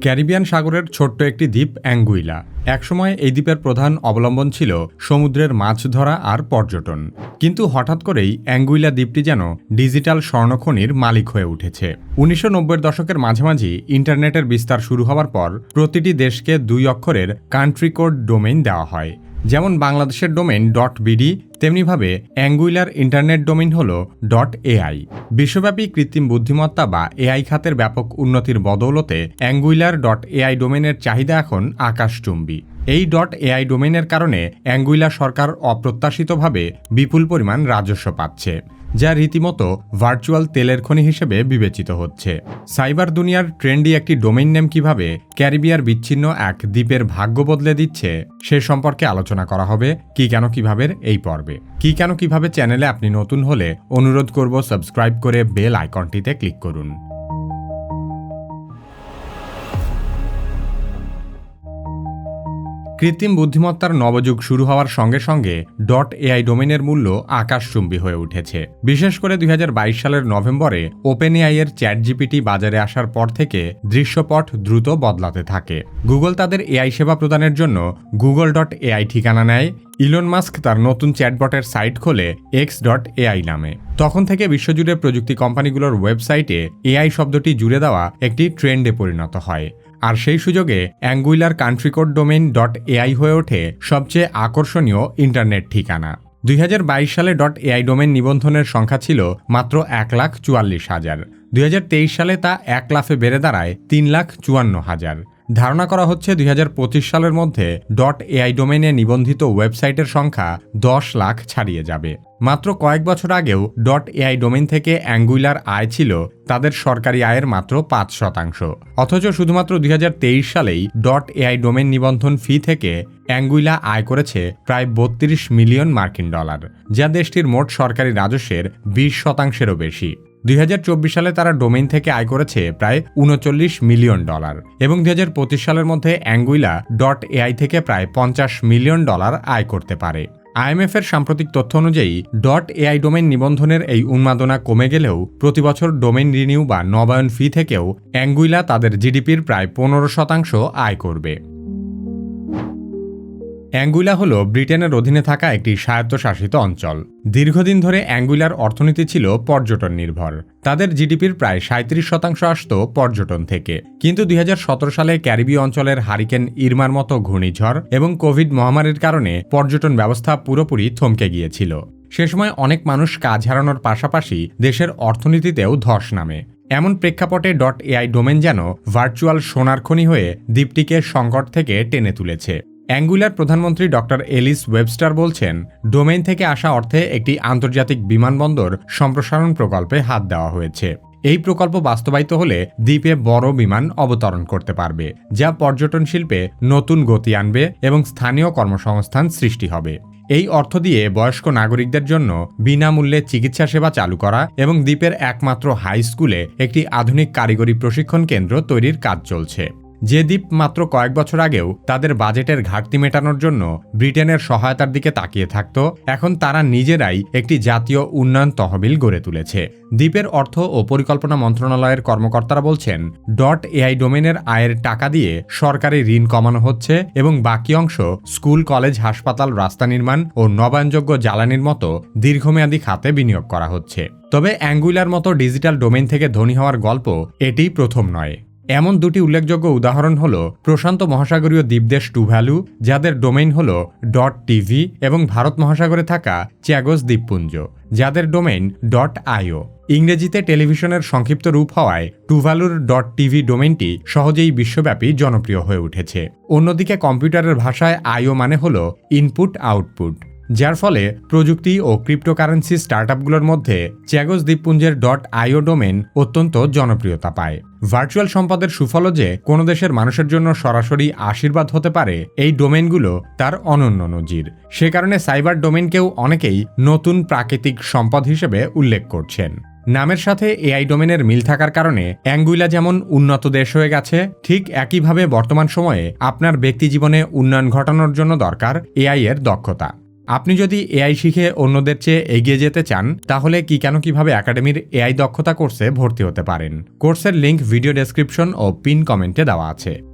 Caribbean সাগরের ছোট্ট একটি দ্বীপ অ্যাঙ্গুইলা। একসময় এই দ্বীপের প্রধান অবলম্বন ছিল সমুদ্রের মাছ ধরা আর পর্যটন। কিন্তু হঠাৎ করেই অ্যাঙ্গুইলা দ্বীপটি যেন ডিজিটাল স্বর্ণখনির মালিক হয়ে উঠেছে। উনিশশো দশকের মাঝামাঝি ইন্টারনেটের বিস্তার শুরু হওয়ার পর প্রতিটি দেশকে দুই অক্ষরের কান্ট্রি কোড ডোমেইন দেওয়া হয়। যেমন বাংলাদেশের ডোমেন ডট বিডি তেমনিভাবে অ্যাঙ্গুইলার ইন্টারনেট ডোমেন হল ডট এআই। বিশ্বব্যাপী কৃত্রিম বুদ্ধিমত্তা বা এআই খাতের ব্যাপক উন্নতির বদৌলতে অ্যাঙ্গুইলার ডট এআই ডোমেনের চাহিদা এখন আকাশচুম্বী। এই ডট এআই ডোমেনের কারণে অ্যাঙ্গুইলা সরকার অপ্রত্যাশিতভাবে বিপুল পরিমাণ রাজস্ব পাচ্ছে। যা রীতিমতো ভার্চুয়াল তেলের খনি হিসেবে বিবেচিত হচ্ছে। সাইবার দুনিয়ার ট্রেন্ডি একটি ডোমেইন নেম কীভাবে ক্যারিবিয়ার বিচ্ছিন্ন এক দ্বীপের ভাগ্য বদলে দিচ্ছে, সে সম্পর্কে আলোচনা করা হবে কি কেন কীভাবে এই পর্বে। কি কেন কীভাবে চ্যানেলে আপনি নতুন হলে অনুরোধ করব সাবস্ক্রাইব করে বেল আইকনটিতে ক্লিক করুন। কৃত্রিম বুদ্ধিমত্তার নবযুগ শুরু হওয়ার সঙ্গে সঙ্গে ডট এআই ডোমেনের মূল্য আকাশচুম্বী হয়ে উঠেছে। বিশেষ করে দুই হাজার বাইশ সালের নভেম্বরে ওপেন এআই এর চ্যাট জিপিটি বাজারে আসার পর থেকে দৃশ্যপট দ্রুত বদলাতে থাকে। গুগল তাদের এআই সেবা প্রদানের জন্য গুগল ডট এআই ঠিকানা নেয়। ইলন মাস্ক তার নতুন চ্যাটবটের সাইট খোলে এক্স ডট এআই নামে। তখন থেকে বিশ্বজুড়ে প্রযুক্তি কোম্পানিগুলোর ওয়েবসাইটে এআই শব্দটি জুড়ে দেওয়া একটি ট্রেন্ডে পরিণত হয়। আর সেই সুযোগে অ্যাঙ্গুইলার country code domain dot AI হয়ে ওঠে সবচেয়ে আকর্ষণীয় ইন্টারনেট ঠিকানা। দুই হাজার বাইশ সালে ডট এআই ডোমেন নিবন্ধনের সংখ্যা ছিল মাত্র এক লাখ চুয়াল্লিশ হাজার। দুই সালে তা এক লাফে বেড়ে দাঁড়ায় তিন লাখ চুয়ান্ন হাজার। ধারণা করা হচ্ছে দুই হাজার পঁচিশ সালের মধ্যে ডট এআই ডোমেনে নিবন্ধিত ওয়েবসাইটের সংখ্যা দশ লাখ ছাড়িয়ে যাবে। মাত্র কয়েক বছর আগেও ডট এআই ডোমেন থেকে অ্যাঙ্গুইলার আয় ছিল তাদের সরকারি আয়ের মাত্র পাঁচ শতাংশ। অথচ শুধুমাত্র দুই হাজার তেইশ সালেই ডট এআই ডোমেন নিবন্ধন ফি থেকে অ্যাঙ্গুইলা আয় করেছে প্রায় বত্রিশ মিলিয়ন মার্কিন ডলার, যা দেশটির মোট সরকারি রাজস্বের বিশ শতাংশেরও বেশি। দুই হাজার চব্বিশ সালে তারা ডোমেইন থেকে আয় করেছে প্রায় উনচল্লিশ মিলিয়ন ডলার এবং দুই হাজার পঁচিশ সালের মধ্যে অ্যাঙ্গুইলা ডট এআই থেকে প্রায় পঞ্চাশ মিলিয়ন ডলার আয় করতে পারে। আইএমএফ এর সাম্প্রতিক তথ্য অনুযায়ী, ডট এআই ডোমেন নিবন্ধনের এই উন্মাদনা কমে গেলেও প্রতিবছর ডোমেন রিনিউ বা নবায়ন ফি থেকেও অ্যাঙ্গুইলা তাদের জিডিপির প্রায় পনেরো শতাংশ আয় করবে। অ্যাঙ্গুইলা হল ব্রিটেনের অধীনে থাকা একটি স্বায়ত্তশাসিত অঞ্চল। দীর্ঘদিন ধরে অ্যাঙ্গুইলার অর্থনীতি ছিল পর্যটন নির্ভর। তাদের জিডিপির প্রায় সাঁত্রিশ শতাংশ আসত পর্যটন থেকে। কিন্তু দুই হাজার সতেরো সালে ক্যারিবীয় অঞ্চলের হারিকেন ইরমার মতো ঘূর্ণিঝড় এবং কোভিড মহামারীর কারণে পর্যটন ব্যবস্থা পুরোপুরি থমকে গিয়েছিল। সে সময় অনেক মানুষ কাজ হারানোর পাশাপাশি দেশের অর্থনীতিতেও ধস নামে। এমন প্রেক্ষাপটে ডট এআই ডোমেন যেন ভার্চুয়াল সোনার খনি হয়ে দ্বীপটিকে সংকট থেকে টেনে তুলেছে। অ্যাঙ্গুলার প্রধানমন্ত্রী ডক্টর এলিস ওয়েবস্টার বলছেন, ডোমেইন থেকে আসা অর্থে একটি আন্তর্জাতিক বিমানবন্দর সম্প্রসারণ প্রকল্পে হাত দেওয়া হয়েছে। এই প্রকল্প বাস্তবায়িত হলে দ্বীপে বড় বিমান অবতরণ করতে পারবে, যা পর্যটন শিল্পে নতুন গতি আনবে এবং স্থানীয় কর্মসংস্থান সৃষ্টি হবে। এই অর্থ দিয়ে বয়স্ক নাগরিকদের জন্য বিনামূল্যে চিকিৎসা সেবা চালু করা এবং দ্বীপের একমাত্র হাই স্কুলে একটি আধুনিক কারিগরি প্রশিক্ষণ কেন্দ্র তৈরির কাজ চলছে। যে দ্বীপ মাত্র কয়েক বছর আগেও তাদের বাজেটের ঘাটতি মেটানোর জন্য ব্রিটেনের সহায়তার দিকে তাকিয়ে থাকত, এখন তারা নিজেরাই একটি জাতীয় উন্নয়ন তহবিল গড়ে তুলেছে। দ্বীপের অর্থ ও পরিকল্পনা মন্ত্রণালয়ের কর্মকর্তারা বলছেন ডট এআই ডোমেনের আয়ের টাকা দিয়ে সরকারি ঋণ কমানো হচ্ছে এবং বাকি অংশ স্কুল, কলেজ, হাসপাতাল, রাস্তা নির্মাণ ও নবায়নযোগ্য জ্বালানির মতো দীর্ঘমেয়াদী খাতে বিনিয়োগ করা হচ্ছে। তবে অ্যাঙ্গুইলার মতো ডিজিটাল ডোমেন থেকে ধনী হওয়ার গল্প এটি প্রথম নয়। এমন দুটি উল্লেখযোগ্য উদাহরণ হল প্রশান্ত মহাসাগরীয় দ্বীপদেশ টুভ্যালু যাদের ডোমেইন হল ডট টিভি এবং ভারত মহাসাগরে থাকা চ্যাগোস দ্বীপপুঞ্জ, যাদের ডোমেইন ডট আইও। ইংরেজিতে টেলিভিশনের সংক্ষিপ্ত রূপ হওয়ায় টুভালুর ডট টিভি ডোমেনটি সহজেই বিশ্বব্যাপী জনপ্রিয় হয়ে উঠেছে। অন্যদিকে কম্পিউটারের ভাষায় আইও মানে হল ইনপুট আউটপুট, যার ফলে প্রযুক্তি ও ক্রিপ্টোকারেন্সি স্টার্টআপগুলোর মধ্যে চ্যাগোস দ্বীপপুঞ্জের ডট আইও ডোমেন অত্যন্ত জনপ্রিয়তা পায়। ভার্চুয়াল সম্পদের সুফল যে কোনো দেশের মানুষের জন্য সরাসরি আশীর্বাদ হতে পারে এই ডোমেনগুলো তার অনন্য নজির। সে কারণে সাইবার ডোমেনকেও অনেকেই নতুন প্রাকৃতিক সম্পদ হিসেবে উল্লেখ করছেন। নামের সাথে এআই ডোমেনের মিল থাকার কারণে অ্যাঙ্গুইলা যেমন উন্নত দেশ হয়ে গেছে, ঠিক একইভাবে বর্তমান সময়ে আপনার ব্যক্তি জীবনে উন্নয়ন ঘটানোর জন্য দরকার এআই এর দক্ষতা। আপনি যদি এআই শিখে অন্যদের চেয়ে এগিয়ে যেতে চান, তাহলে কি কেন কীভাবে একাডেমির এআই দক্ষতা কোর্সে ভর্তি হতে পারেন? কোর্সের লিংক ভিডিও ডেসক্রিপশন ও পিন কমেন্টে দেওয়া আছে।